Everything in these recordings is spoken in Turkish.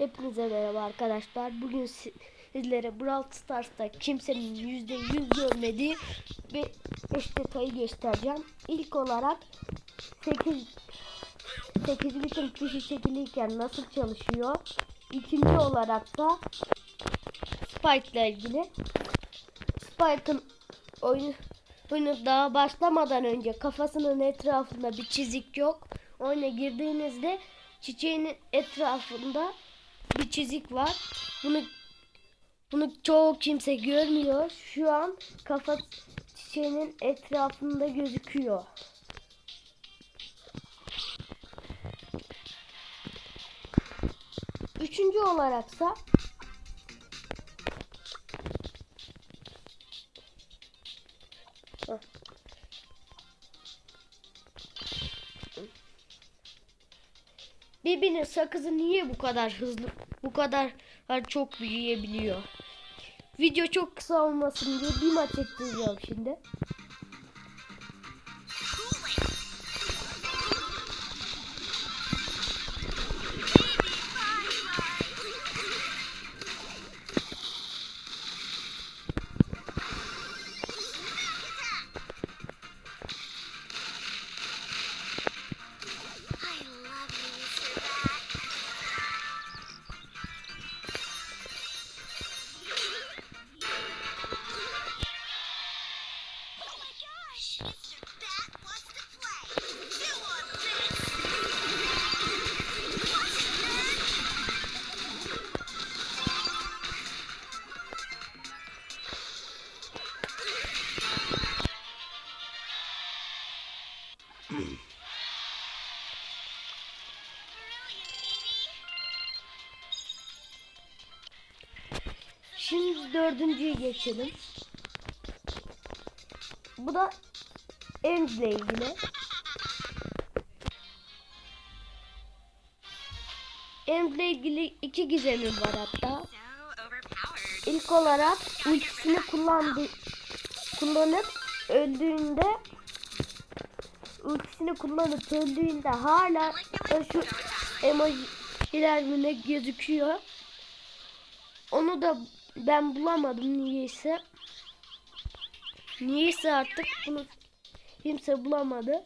Hepinize merhaba arkadaşlar. Bugün si- sizlere Brawl Stars'ta kimsenin %100 görmediği bir eş detayı göstereceğim. İlk olarak 8 8 bütün kişi çekiliyken nasıl çalışıyor? İkinci olarak da Spike ile ilgili. Spike'ın oyunu oyunu daha başlamadan önce kafasının etrafında bir çizik yok. Oyuna girdiğinizde çiçeğinin etrafında bir çizik var. Bunu bunu çoğu kimse görmüyor. Şu an kafa çiçeğinin etrafında gözüküyor. Üçüncü olaraksa Heh. Birbirinin sakızı niye bu kadar hızlı, bu kadar çok büyüyebiliyor? Video çok kısa olmasın diye bir maç ettireceğim şimdi. Şimdi dördüncüye geçelim. Bu da Ems ile ilgili. Ems ile ilgili iki gizemim var hatta. İlk olarak ultisini kullandı kullanıp öldüğünde ultisini kullanıp öldüğünde hala şu emojiler mi ne gözüküyor. Onu da ben bulamadım niyeyse. Niyeyse artık bunu kimse bulamadı.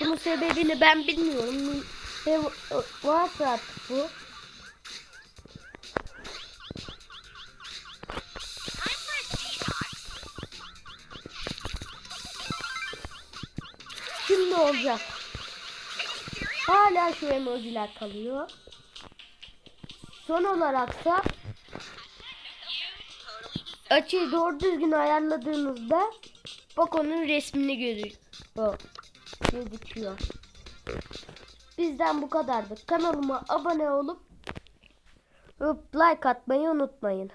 Bunun sebebini ben bilmiyorum. Ne varsa artık bu. Şimdi olacak. Hala şu emojiler kalıyor. Son totally deserve açıyı doğru düzgün ayarladığınızda Poco'nun resmini gözüküyor. gözüküyor. Bizden bu kadardı. Kanalıma abone olup like atmayı unutmayın.